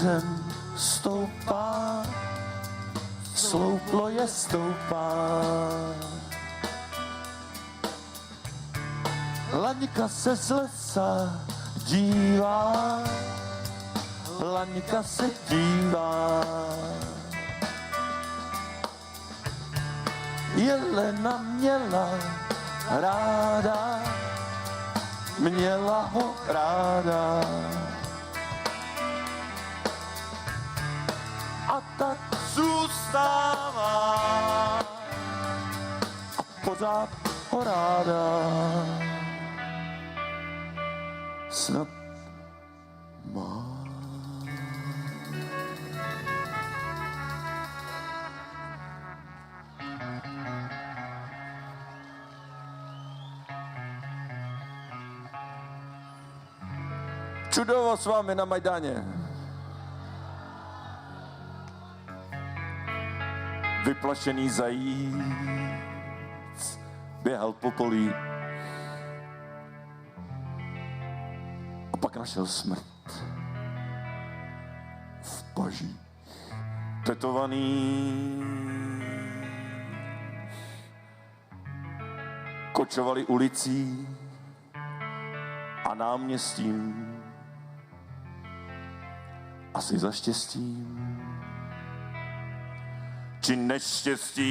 Kouřem, stoupá, slouplo je stoupá. Laňka se z lesa dívá, laňka se dívá. Jelena měla ráda, měla ho ráda. stała poza porada. Snad ma. Чудово s vami na Vyplašený zajíc běhal po polí. A pak našel smrt v paži. Tetovaný. Kočovali ulicí a náměstím. Asi za štěstím Cine щастие!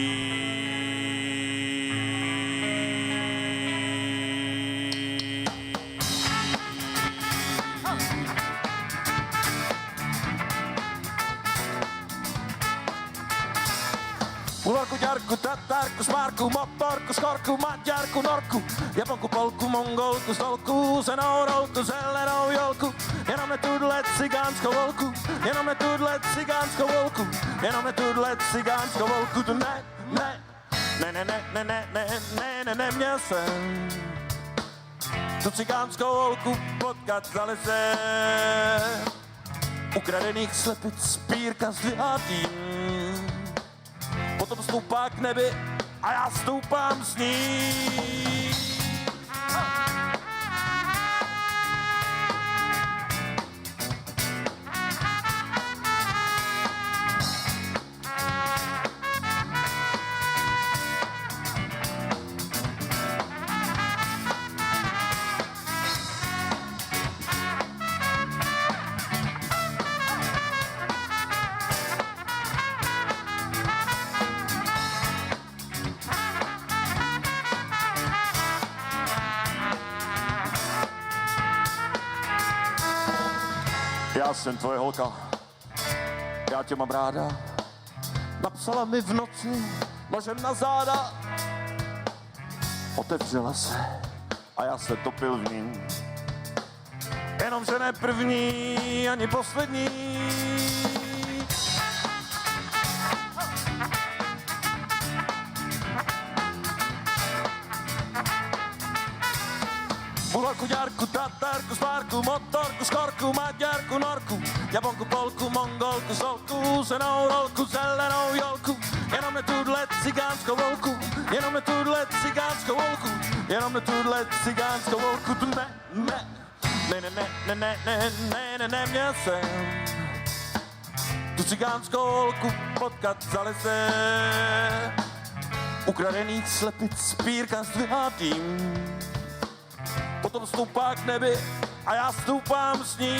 Ularku, ďarku, tatárku, smárku, motorku, škorku, maďarku, norku, japonku, polku, mongolku, stolku, senou rolku, zelenou jolku, jenom ne tuhle cigánskou volku, jenom ne tuhle cigánskou volku, jenom ne tuhle cigánskou volku, tu ne, ne, ne, ne, ne, ne, ne, ne, ne, ne, neměl jsem tu cigánskou volku potkat za lese. Ukradených slepic spírka zdvihatým potom stoupá k nebi a já stoupám s ní. Jsem tvoje holka, já tě mám ráda. Napsala mi v noci nožem na záda. Otevřela se a já se topil v ní. Jenomže ne první, ani poslední. Bulorku, ďarku, tatárku, spárku, motorku, škorku, maďarku, norku, japonku, polku, mongolku, zolku, senou rolku, zelenou jolku, jenom ne tuhle cigánskou volku, jenom ne tuhle cigánskou volku, jenom ne tuhle cigánskou volku, tu ne, ne, ne, ne, ne, ne, ne, ne, ne, ne, ne, měl jsem tu cigánskou holku potkat za lese. Ukradených slepic spírka zdvihatým potom stoupá k nebi a já stoupám s ní.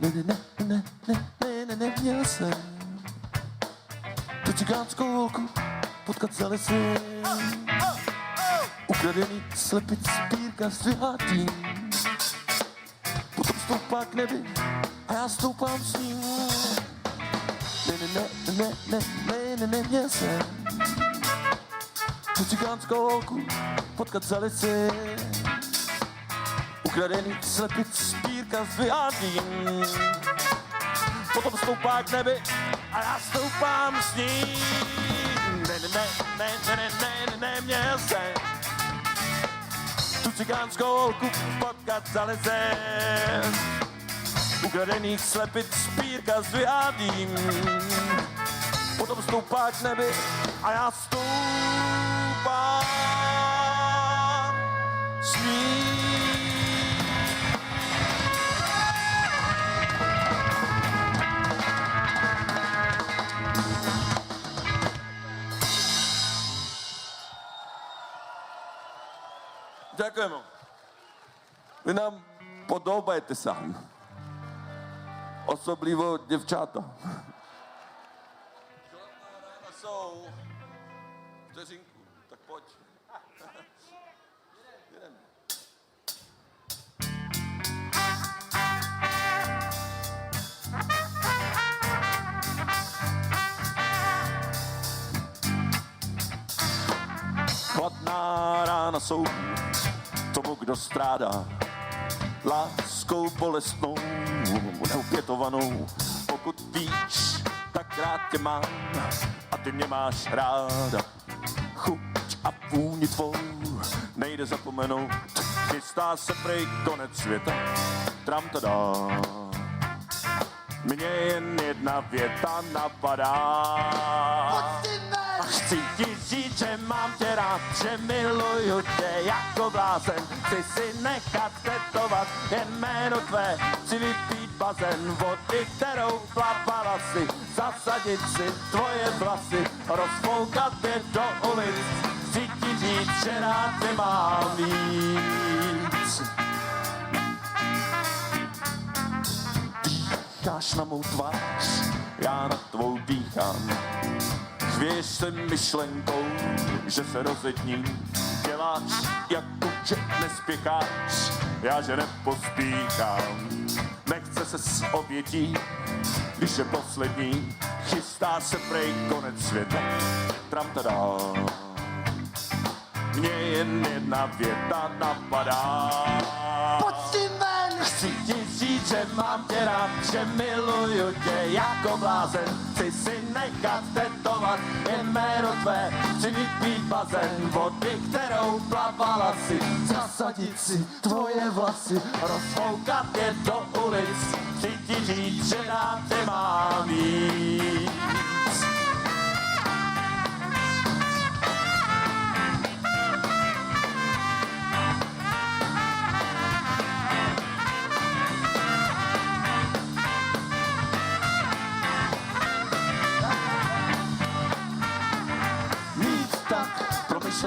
Ne, ne, ne, ne, ne, ne, ne, neměl jsem tu cigánskou holku potkat za lesy. Ukradený slepic spírka s dvihatým. Potom stoupá k nebi a já stoupám s ní. Ne, ne, ne, ne, ne, ne, ne, neměl jsem tu cigánskou holku potkat za lesy. Ukradený slepic spírka s vyhádím. Potom stoupá k nebi a já stoupám s ní. Ne, ne, ne, ne, ne, ne, ne, ne, ne, ne, ne, tu cigánskou holku potkat zaleze. Ukradených slepic spírka s vyhádím. Potom stoupá k nebi a já stoupám s ním. Дякуємо. Ви нам подобаєтеся. Особливо дівчата. Jedem. Chladná jsou tomu, kdo strádá láskou bolestnou, neupětovanou. Pokud víš, tak rád tě mám a ty mě máš ráda. Chuť a vůni tvou nejde zapomenout. Chystá se prej konec světa, tram tada. Mně jen jedna věta napadá. Chci ti říct, že mám tě rád, že miluju tě jako blázen. Chci si nechat tetovat jen jméno tvé, chci vypít bazén vody, kterou plavala si, zasadit si tvoje vlasy, rozfoukat je do ulic. Chci ti říct, že rád tě mám víc. Dýcháš na mou tvář, já na tvou dýchám. Zvěš se myšlenkou, že se rozední. Děláš, jako že nespěcháš, já že nepospíchám. Nechce se s obětí, když je poslední. Chystá se prej konec světa, tram tada. Mně jen jedna věta napadá. Pojď s tím ven! Chci ti říct, že mám tě rád, že miluju tě jako blázen. Chci si nechat tetovat jméno tvé. Chci vypít bazén vody, kterou plavala si. Zasadit si tvoje vlasy, rozfoukat je do ulic. Chci ti říct, že rád tě mám víc.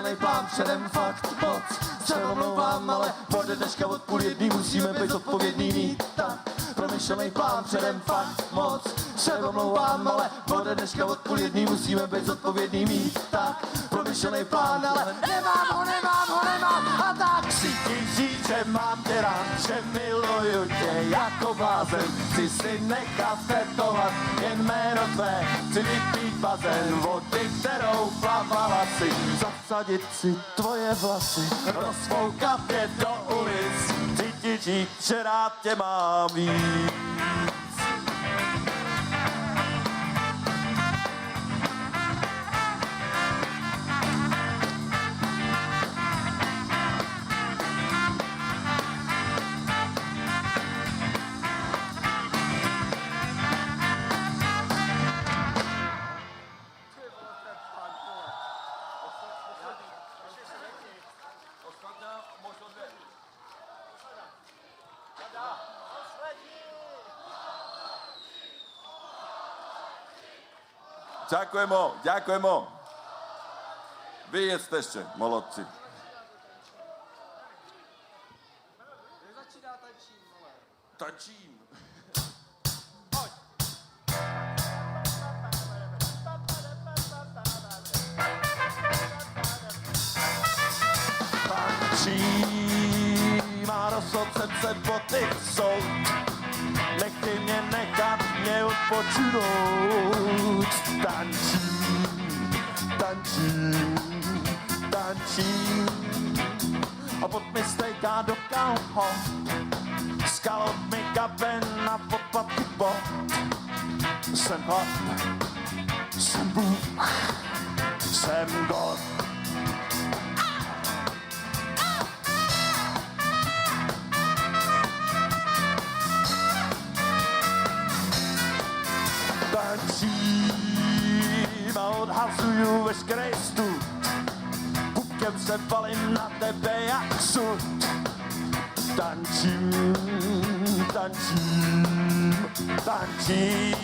Promyšlený plán předem fakt moc. Se omlouvám, ale ode dneška od půl jedný musíme být odpovědný mít tak. Promyšlený plán předem fakt moc. Se omlouvám, ale ode dneška od půl jedný musíme být zodpovědný mít tak. Promyšlený plán, ale nemám ho, nemám ho, nemám. A tak Chci ti říct, že mám tě rád, že miluju tě jako blázen. Chci si nechat tetovat jen jméno tvé. Chci vypít bazén vody, kterou plavala si. Zasadit si tvoje vlasy, rozfoukat je do ulic. Říct, že rád tě mám víc. Ďakujemo, ďakujemo. Vy jedzte ešte, molodci. Tačím. Tačím a rozhodce se boty jsou. Nechty mě nech odpočinout. Tančím, tančím, tančím. A pod mi stejká do kalho. S kalotmi kapen a podpatky bod. Jsem chlap, jsem Bůh, jsem God. zmrazuju veškerý stůl. Kupkem se palím na tebe jak sud. Tančím, tančím, tančím.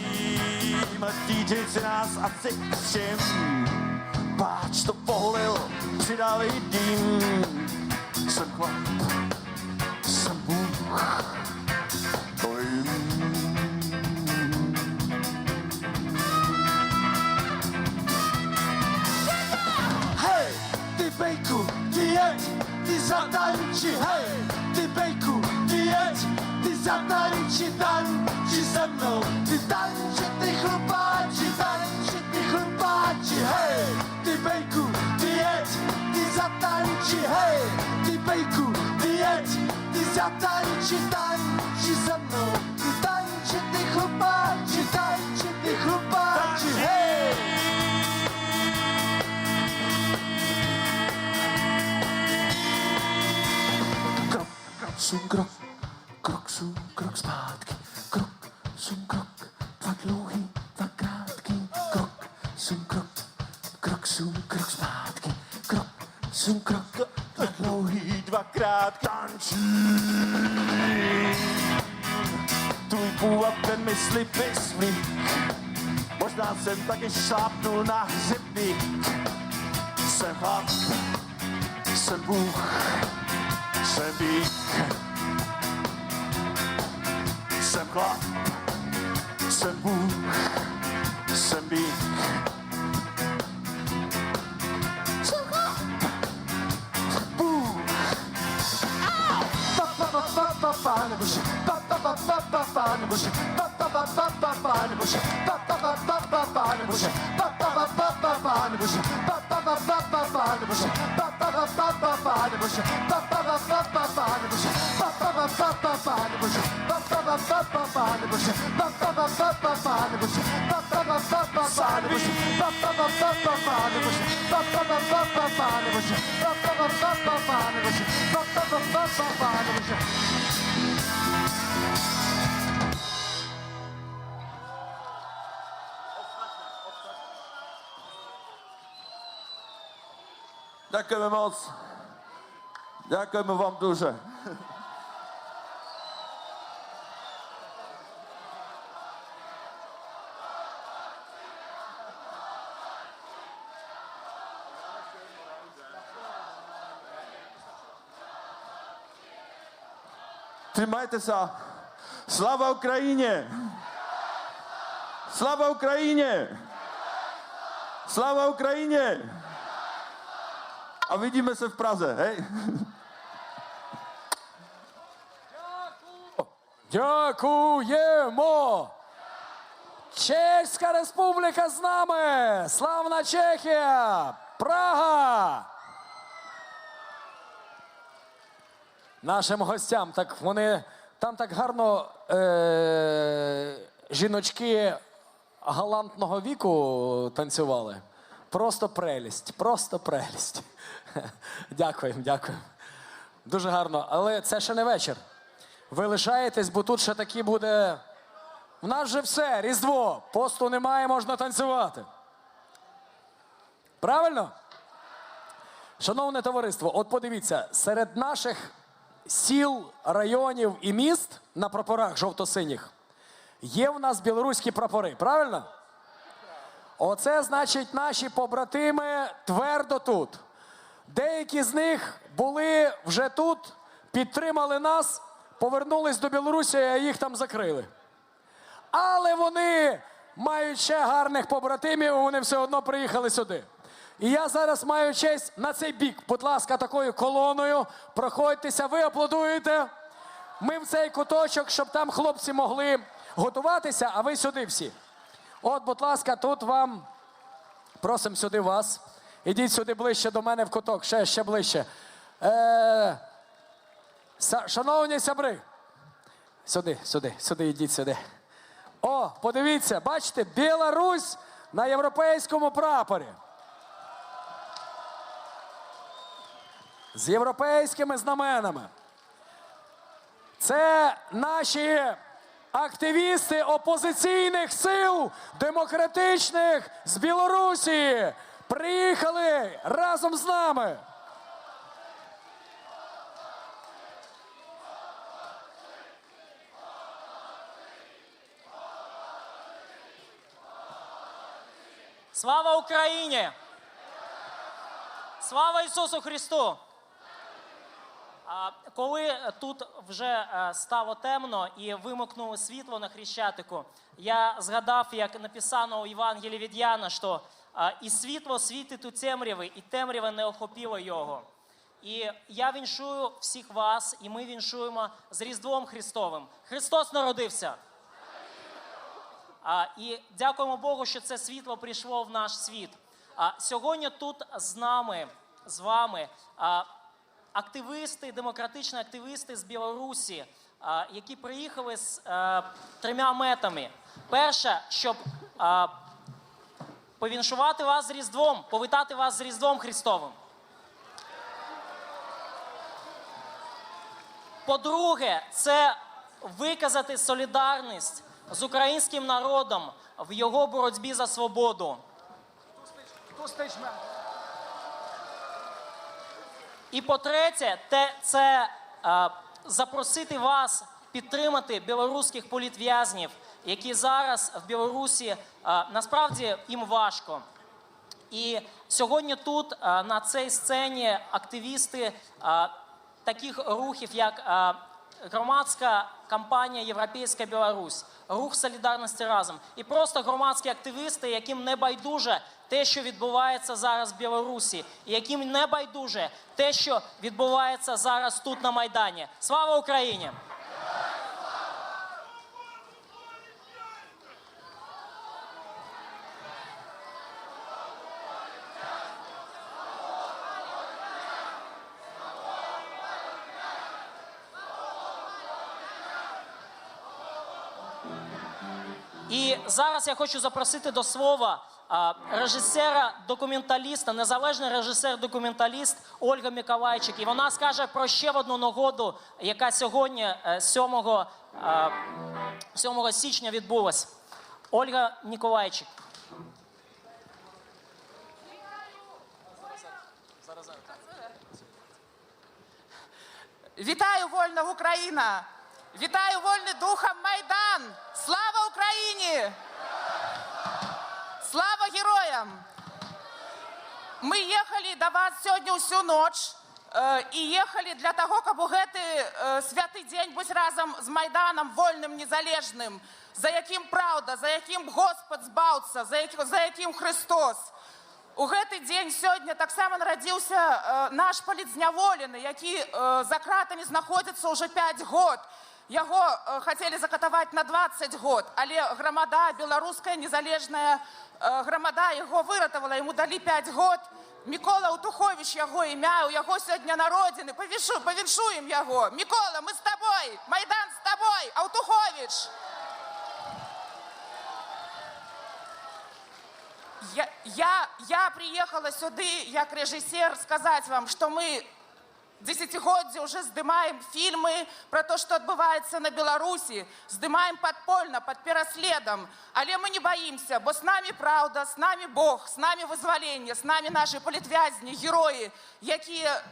DJ si nás asi všim. Páč to pohlil, přidali dým. Jsem chlap, jsem Bůh. річі, гей, ти бейку, дієць, десятна річі дальні. Sum, krok, krok, sum, krok zpátky, krok, sum, krok, dva dlouhý, dva krátký, krok, sum, krok, krok, sum, krok zpátky, krok, sum, krok, dva dlouhý, dvakrát tančí. Tvůj původ ten mi slipy svých, možná jsem taky šlápnul na hřebník. Jsem chlap, jsem Bůh, Sam Beat, Sam Clark, Sam Boo, Sam Beat. Bye. Danke, Mimos. Дякуємо вам дуже. Тримайтеся. Слава Україні! Слава Україні! Слава Україні! A vidíme se v Praze, hej? Дякуємо! Чеська республіка з нами! Славна Чехія! Прага! Нашим гостям, так вони там так гарно е- жіночки галантного віку танцювали. Просто прелість, просто прелість. Дякуємо, дякуємо. Дуже гарно. Але це ще не вечір. Ви лишаєтесь, бо тут ще такі буде. У нас вже все, Різдво. Посту немає, можна танцювати. Правильно? Шановне товариство, от подивіться, серед наших сіл, районів і міст на прапорах жовто-синіх є в нас білоруські прапори, правильно? Оце значить наші побратими твердо тут. Деякі з них були вже тут, підтримали нас, повернулись до Білорусі, а їх там закрили. Але вони мають ще гарних побратимів, вони все одно приїхали сюди. І я зараз маю честь на цей бік, будь ласка, такою колоною. Проходьтеся, ви аплодуєте. Ми в цей куточок, щоб там хлопці могли готуватися, а ви сюди всі. От, будь ласка, тут вам просимо сюди вас. Ідіть сюди ближче до мене в куток, ще, ще ближче. Е, шановні сябри, сюди, сюди, сюди, ідіть сюди. О, подивіться, бачите, Білорусь на європейському прапорі. З європейськими знаменами. Це наші активісти опозиційних сил демократичних з Білорусі приїхали разом з нами. Слава Україні! Слава Ісусу Христу! Коли тут вже е, стало темно і вимикнули світло на Хрещатику, я згадав, як написано у Євангелії від Яна, що і світло світить у темряви, і темрява не охопила його. І я віншую всіх вас, і ми віншуємо з Різдвом Христовим. Христос народився. І дякуємо Богу, що це світло прийшло в наш світ. Сьогодні тут з нами, з вами, а, активісти, демократичні активісти з Білорусі, які приїхали з е, трьома метами. Перше, щоб повіншувати вас з Різдвом, повітати вас з Різдвом Христовим. По-друге, це виказати солідарність з українським народом в його боротьбі за свободу. І по-третє, те, це е, запросити вас підтримати білоруських політв'язнів, які зараз в Білорусі е, насправді їм важко. І сьогодні тут е, на цій сцені активісти е, таких рухів, як е, громадська кампанія Європейська Білорусь, рух солідарності разом і просто громадські активісти, яким не байдуже те, що відбувається зараз в Білорусі, і яким не байдуже те, що відбувається зараз тут на Майдані. Слава Україні! Я хочу запросити до слова режисера-документаліста, незалежний режисер-документаліст Ольга Миколайчик. І вона скаже про ще одну нагоду, яка сьогодні, е, 7, 7 січня відбулась. Ольга Ніколайчик. Вітаю вольна Україна! Вітаю вольний духом Майдан! Слава Україні! Слава героям! Ми їхали до вас сьогодні всю ніч е, і їхали для того, щоб у цей е, святий день бути разом з Майданом вольним, незалежним, за яким правда, за яким Господь збався, за яким, за яким Христос. У гэты дзень сёння таксама нарадзіўся э, наш палітзняволены, які э, за кратамі знаходзіцца ўжо 5 год. Яго э, хацелі закатаваць на 20 год, але грамада, беларуская незалежная э, грамада яго выратавала, яму далі 5 год. Мікола Утухович яго імя, у яго сёння народзіны. Павішу, павіншуем яго. Мікола, мы з табой, Майдан з табой, Аўтухович. Я, я, я приехала сюда как режиссер сказать вам, что мы десятигоддзя уже здымаем фильмы про то, что отбывается на Беларуси, здымаем подпольно, под переследом. Але мы не боимся, бо с нами правда, с нами Бог, с нами вызволение, с нами наши политвязни, герои, якія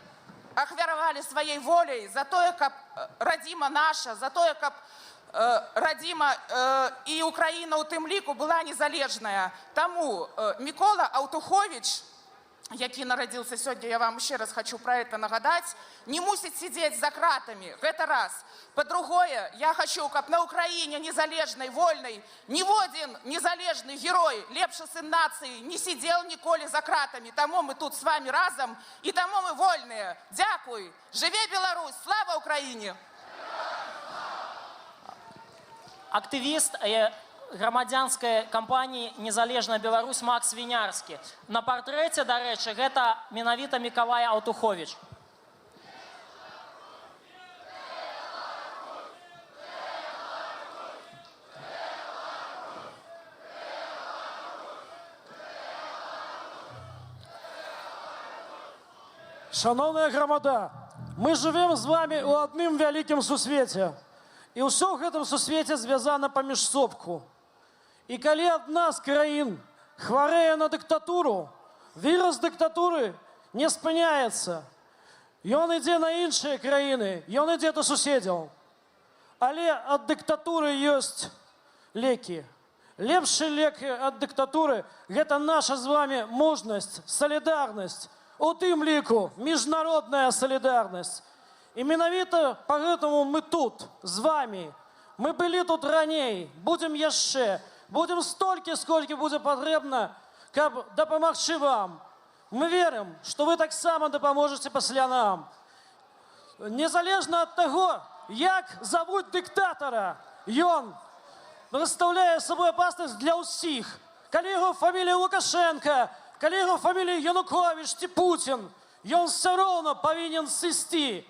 ахвяравалі сваей волей за тое, каб э, радзіма наша, за тое, каб э, радзіма э, і Украіна ў тым ліку была незалежная. Таму э, Мікола Аўтухович, які нарадзіўся сёння, я вам ще раз хочу про это нагадаць, не мусіць сидзець за кратамі. Гэта раз. По-другое, я хочу, каб на Украіне незалежнай, вольнай, ніводзін незалежны герой, лепшы сын нацыі, не сидел ніколі за кратамі. Таму мы тут с вами разом, і таму мы вольныя. Дзякуй. Жыве Беларусь, слава Украіне! активіст е, громадянської кампанії Незалежна Беларусь Макс Вінярський. На партреті, до речі, гэта менавіта Миколай Алтухович. Шановная громада, мы живем з вами у одним вялікім сусвеце. І ўсё ў гэтым сусвеце звязана паміж собку. І калі адна з краін хварэе на дыктатуру, вірус дыктатуры не спыняецца. Ён ідзе на іншыя краіны, ён ідзе да суседзяў. Але ад дыктатуры ёсць лекі. Лепшы лек ад дыктатуры гэта наша з вами мужнасць, салідарнасць, у тым ліку міжнародная салідарнасць. І менавіта поэтому мы тут, з вами. Мы были тут раней, будем яшчэ. Будем столькі, сколькі будзе патрэбна, каб дапамагчы вам. Мы верым, што вы таксама дапаможаце пасля нам. Незалежна ад таго, як завуць дыктатара, ён прадстаўляе сабой апаснасць для ўсіх. Калі яго фамілія Лукашенко, калі яго фамілія Янукович ці Путін, ён все роўна павінен сысці.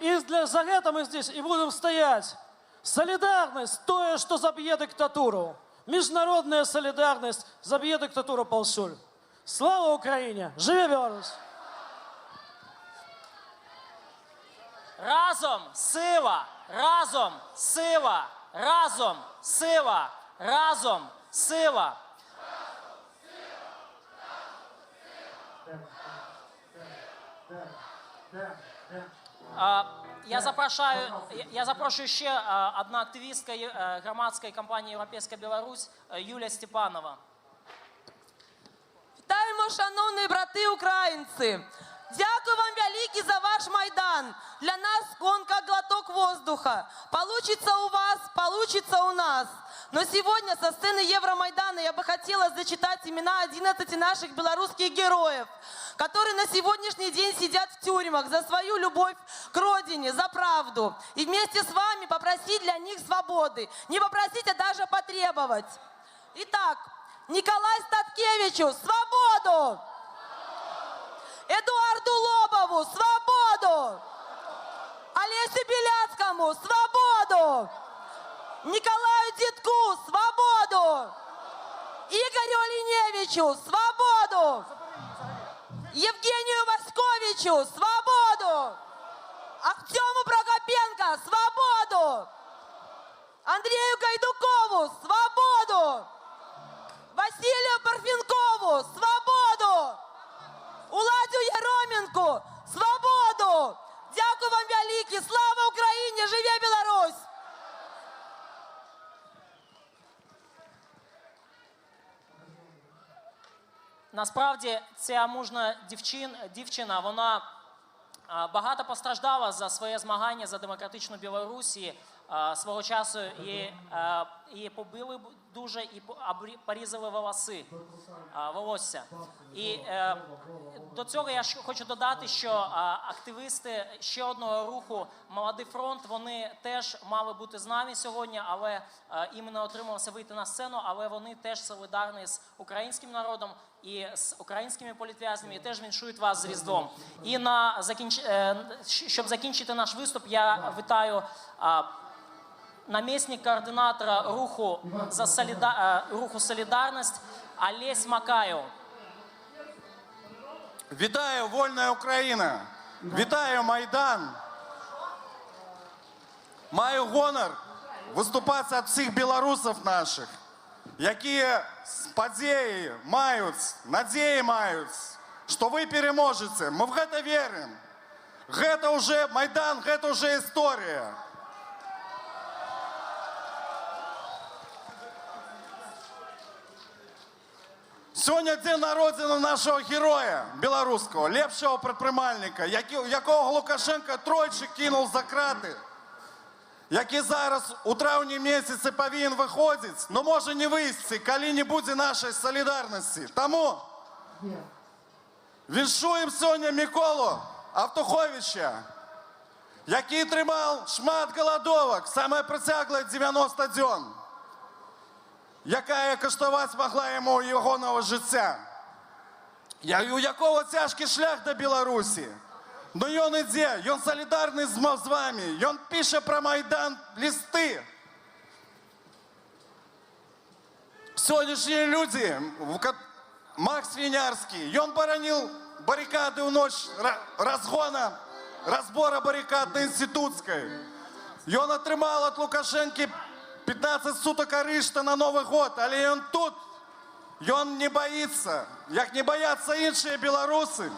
І для, за гэта мы здесь і будем стаять. Солідарнасць тое, што заб'е дыктатуру. Міжнародная солідарнасць заб'е дыктатуру паўсюль. Слава Україні! Живе Беларусь! Разом сила, разом сила, разом сила, разом сила. А, Я запрошую, я- я запрошую ще а, одна активістка є- е, громадської компанії Європейська Білорусь е, Юлія Степанова. Вітаємо, шановні брати українці! Дякую вам велике за ваш Майдан. Для нас он как глоток воздуха. Получится у вас, получится у нас. Но сегодня со сцены Евромайдана я бы хотела зачитать имена 11 наших белорусских героев, которые на сегодняшний день сидят в тюрьмах за свою любовь к родине, за правду. И вместе с вами попросить для них свободы. Не попросить, а даже потребовать. Итак, Николай Статкевичу свободу! Эдуарду Лобову свободу! Олесю Беляцкому свободу! Николаю Дедку свободу! Игорю Оленевичу свободу! Евгению Васьковичу свободу! Артему Прокопенко свободу! Андрею Гайдукову свободу! Василию Парфенкову свободу! Уладю Яроменку свободу! Дякую вам велике! Слава Україні! Живе Білорусь! Насправді ця мужна дівчин, дівчина, вона багато постраждала за своє змагання за демократичну Білорусі. Свого часу і, і побили дуже і по- порізали волоси, волосся. І е, до цього я хочу додати, що а, активісти ще одного руху Молодий фронт вони теж мали бути з нами сьогодні, але їм не отрималося вийти на сцену, але вони теж солідарні з українським народом і з українськими політв'язнями, і теж віншують вас з Різдвом. І на закінч... е, щоб закінчити наш виступ, я вітаю. А, намісник координатора руху за соліда... е, руху Солідарність Олесь Макаєв. Вітаю, вольна Україна! Вітаю Майдан! Маю гонор виступати від всіх білорусів наших, які події мають, надії мають, що ви переможете. Ми в це віримо. Це вже Майдан, це вже історія. Сьогодні день народження нашого героя білоруського, лепшого предпринимальника, які- якого Лукашенко тройче кинув за крати, який зараз у травні місяці повинен виходити, але може не вийти, коли не буде нашої солідарності. Тому віншуємо сьогодні Миколу Автуховича, який тримав шмат голодовок, саме притягле 90 днів яка коштувати могла йому його життя. У якого тяжкий шлях до Білорусі. Ну він іде, він солідарний з вами, він пише про Майдан листи. Сьогоднішні люди, Макс Вінярський, він боронив барикади в ніч ра- розгона, розбору барикад на Інститутській. І він отримав від Лукашенки 15 суток арешта на Новий год, але він тут. Він не боїться, як не бояться інші білоруси,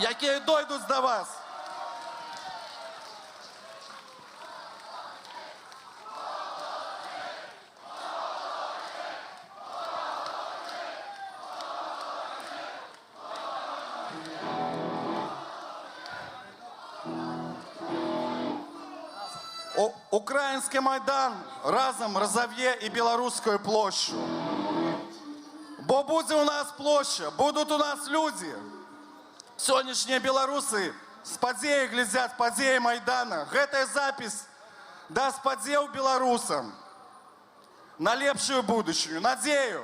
які дойдуть до вас. Український Майдан разом розов'є і Білоруську площу. Бо буде у нас площа, будуть у нас люди. Сьогоднішні білоруси з події глядять події Майдана. Гэта запись даст поділ білорусам на лепшую будущую. Надею.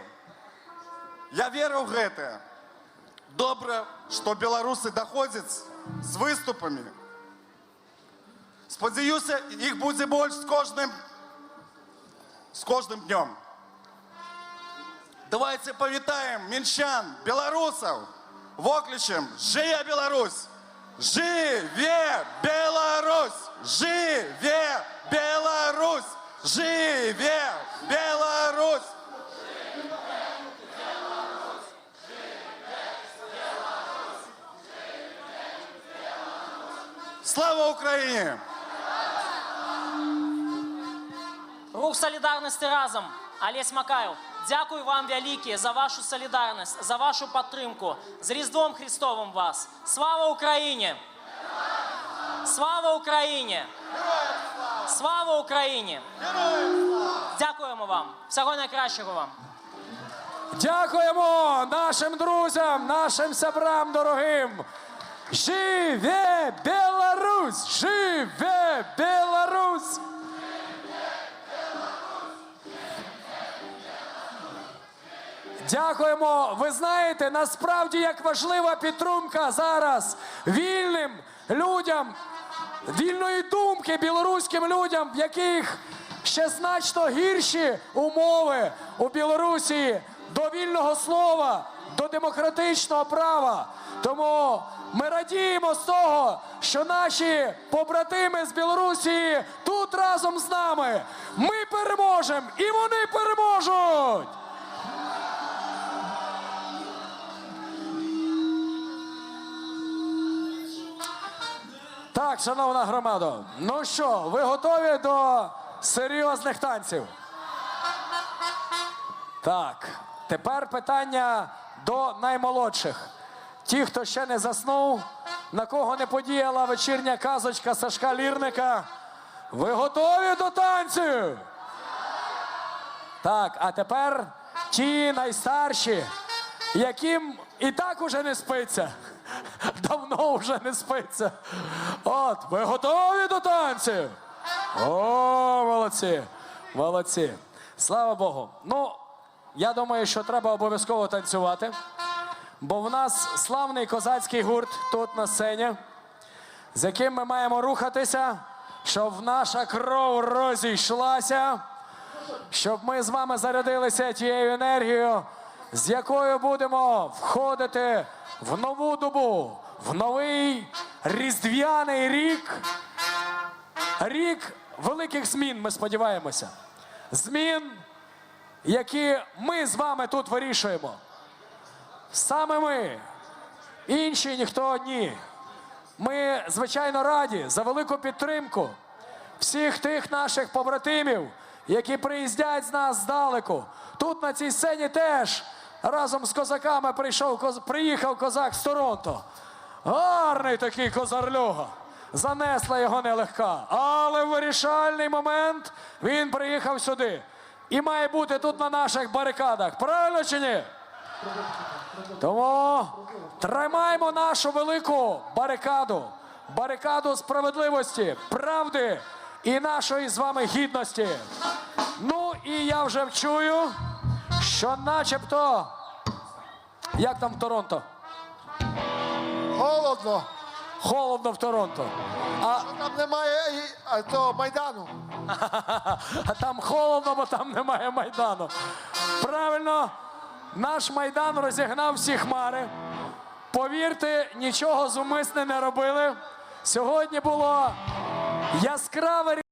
Я верю в гэта. Добре, що білоруси доходять з виступами. Сподіваюся, їх буде більше з кожним, з кожним днем. Давайте повітаємо мінчан, білорусів, вокличем «Живе Білорусь! Живе Білорусь! Живе Білорусь! Живе Білорусь! Слава Україні! Рух солідарності разом. Олесь Макаєв. Дякую вам велике за вашу солідарність, за вашу підтримку. З Різдвом Христовим вас. Слава Україні! Слава Україні! Слава Україні! Дякуємо вам. Всього найкращого вам. Дякуємо нашим друзям, нашим сябрам дорогим. Живе Білорусь! Живе Білорусь! Дякуємо. Ви знаєте, насправді як важлива підтримка зараз вільним людям, вільної думки білоруським людям, в яких ще значно гірші умови у Білорусі до вільного слова, до демократичного права. Тому ми радіємо з того, що наші побратими з Білорусі тут разом з нами. Ми переможемо і вони переможуть. Так, шановна громада, ну що, ви готові до серйозних танців? Так, тепер питання до наймолодших. Ті, хто ще не заснув, на кого не подіяла вечірня казочка Сашка Лірника. Ви готові до танців? Так, а тепер ті найстарші, яким і так уже не спиться. Давно вже не спиться. От, ви готові до танців? О, молодці! Молодці. Слава Богу. Ну, я думаю, що треба обов'язково танцювати. Бо в нас славний козацький гурт тут на сцені, з яким ми маємо рухатися, щоб наша кров розійшлася щоб ми з вами зарядилися тією енергією, з якою будемо входити в нову добу, в новий різдвяний рік. Рік великих змін, ми сподіваємося. Змін, які ми з вами тут вирішуємо. Саме ми, інші ніхто ні. Ми, звичайно, раді за велику підтримку всіх тих наших побратимів, які приїздять з нас здалеку. Тут на цій сцені теж разом з козаками прийшов, приїхав козак з Торонто. Гарний такий козарлюга. Занесла його нелегка. Але в вирішальний момент він приїхав сюди. І має бути тут на наших барикадах. Правильно чи ні? Тому тримаємо нашу велику барикаду, барикаду справедливості, правди і нашої з вами гідності. Ну і я вже чую, що начебто. Як там в Торонто? Холодно. Холодно в Торонто. А, Там немає і, а, того майдану. а там холодно, бо там немає майдану. Правильно, наш майдан розігнав всі хмари. Повірте, нічого зумисне не робили. Сьогодні було яскраве.